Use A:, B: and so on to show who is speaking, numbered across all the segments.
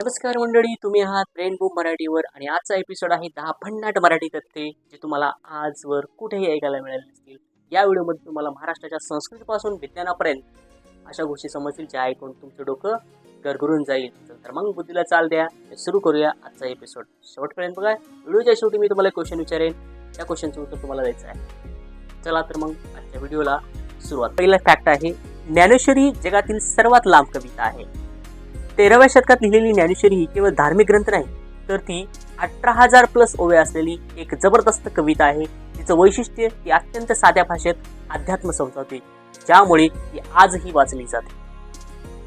A: नमस्कार मंडळी तुम्ही आहात ब्रेनबूम मराठीवर आणि आजचा एपिसोड आहे दहा भन्नाट मराठी तथ्ये जे तुम्हाला आजवर कुठेही ऐकायला मिळाले नसतील. या व्हिडिओमध्ये तुम्हाला महाराष्ट्राच्या संस्कृतीपासून विज्ञानापर्यंत अशा गोष्टी समजतील ज्या ऐकून तुमचं डोकं गरगरून जाईल. तर मग बुद्धीला चाल द्या. सुरू करूया आजचा एपिसोड शेवटपर्यंत बघा व्हिडिओच्या शेवटी मी तुम्हाला क्वेश्चन विचारेन. त्या क्वेश्चनचं उत्तर तुम्हाला द्यायचं आहे. चला तर मग आजच्या व्हिडिओला सुरुवात. पहिला फॅक्ट आहे ज्ञानेश्वरी जगातील सर्वात लांब कविता आहे. तेराव्या शतकात लिहिलेली ज्ञानेश्वरी ही केवळ धार्मिक ग्रंथ नाही तर ती अठरा हजार प्लस ओवे असलेली एक जबरदस्त कविता आहे. तिचं वैशिष्ट्य ती अत्यंत साध्या भाषेत अध्यात्म समजावते ज्यामुळे ती आजही वाचली जाते.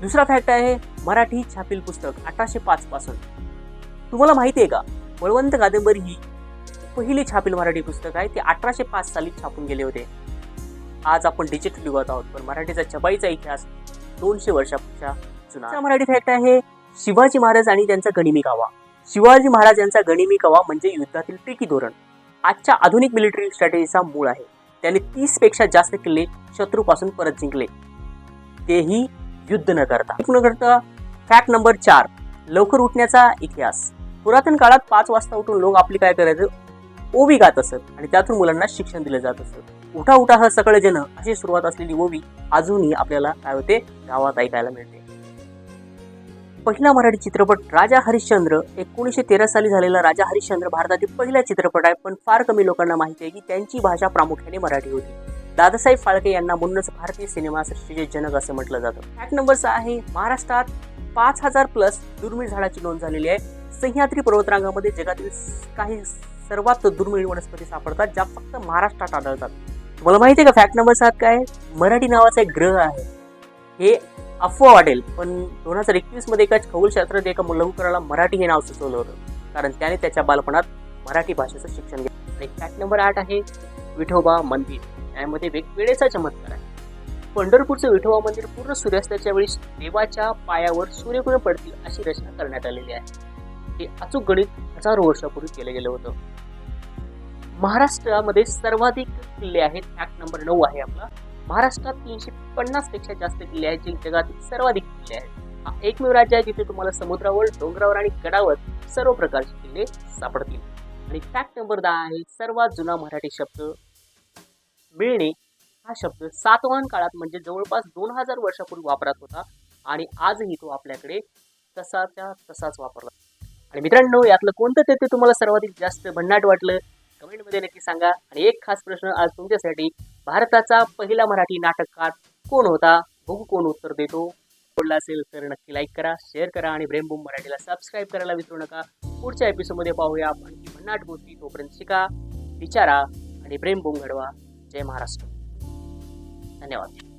A: दुसरा फॅक्ट आहे मराठी छापील पुस्तक अठराशे पाच पासून. तुम्हाला माहिती आहे का बळवंत कादंबरी ही पहिली छापील मराठी पुस्तक आहे ते अठराशे पाच साली छापून गेले होते. आज आपण डिजिटल युगात आहोत पण मराठीचा छपाईचा इतिहास दोनशे वर्षापेक्षा मराठी फॅक्ट आहे शिवाजी महाराज आणि त्यांचा गणिमी कावा शिवाजी महाराज यांचा गणिमी कावा म्हणजे युद्धातील टिकी धोरण. आजच्या आधुनिक मिलिटरी स्ट्रॅटेजीचा मूळ आहे. त्याने तीसपेक्षा जास्त किल्ले शत्रूपासून परत जिंकले. तेही युद्ध न करता. न करता फॅक्ट नंबर चार लवकर उठण्याचा इतिहास. पुरातन काळात पाच वाजता उठून लोक आपली काय करायचं? ओवी गात असत आणि त्यातून मुलांना शिक्षण दिलं जात असत. उठा उठा ह सकाळ जन अशी सुरुवात असलेली ओवी अजूनही आपल्याला काय होते? गावात ऐकायला मिळते. पहिला मराठी चित्रपट राजा हरिश्चंद्र एकोणीसशे तेरा साली झालेला राजा हरिश्चंद्र भारतातील पहिला चित्रपट आहे पण फार कमी लोकांना माहिती आहे की त्यांची भाषा प्रामुख्याने मराठी होती. दादासाहेब फाळके यांना म्हणूनच भारतीय सिनेमा सृष्टीचे जनक असं म्हटलं जातं. फॅक्ट नंबर सहा आहे महाराष्ट्रात पाच हजार प्लस दुर्मिळ झाडाची नोंद झालेली आहे. सह्याद्री पर्वतरांगामध्ये जगातील काही सर्वात दुर्मिळ वनस्पती सापडतात ज्या फक्त महाराष्ट्रात आढळतात. तुम्हाला माहिती आहे का फॅक्ट नंबर सात काय आहे? मराठी नावाचा एक ग्रह आहे. हे अफवा वाटेल पण दोन हजार एकवीसमध्ये एका खगोलशास्त्रात एका लघुकराला मराठी हे नाव सुचवलं होतं. कारण त्याने त्याच्या बालपणात मराठी भाषेचं शिक्षण घेतलं. आणि फॅक्ट नंबर आठ आहे विठोबा मंदिर. यामध्ये वेगवेगळेचा चमत्कार आहे. पंढरपूरचं विठोबा मंदिर पूर्ण सूर्यास्ताच्या वेळी देवाच्या पायावर सूर्यकिरण पडतील अशी रचना करण्यात आलेली आहे. हे अचूक गणित हजारो वर्षापूर्वी केलं गेलं होतं. महाराष्ट्रामध्ये सर्वाधिक किल्ले आहेत फॅक्ट नंबर नऊ आहे आपला. महाराष्ट्रात तीनशे पन्नासपेक्षा जास्त किल्ले आहेत जे जगातील सर्वाधिक किल्ले आहेत. हा एकमेव राज्य आहे जिथे तुम्हाला समुद्रावर डोंगरावर आणि गडावर सर्व प्रकारचे किल्ले सापडतील. आणि फॅक्ट नंबर दहा आहे सर्वात जुना मराठी शब्द मिळणे हा शब्द सातवाहन काळात म्हणजे जवळपास दोन हजार वर्षापूर्वी वापरात होता आणि आजही तो आपल्याकडे तसाच्या तसाच वापरला आणि मित्रांनो यातलं कोणतं ते तुम्हाला सर्वाधिक जास्त भन्नाट वाटलं? कमेंटमध्ये नक्की सांगा. आणि एक खास प्रश्न आज तुमच्यासाठी भारताचा पहिला मराठी नाटककार कोण होता? बघू कोण उत्तर देतो. आवडला असेल तर नक्की लाईक करा शेअर करा आणि ब्रेमबूम मराठीला सबस्क्राईब करायला विसरू नका. पुढच्या एपिसोडमध्ये पाहूया आपण आणखी भन्नाट गोष्टी तोपर्यंत शिका विचारा आणि ब्रेमबूम घडवा. जय महाराष्ट्र. धन्यवाद.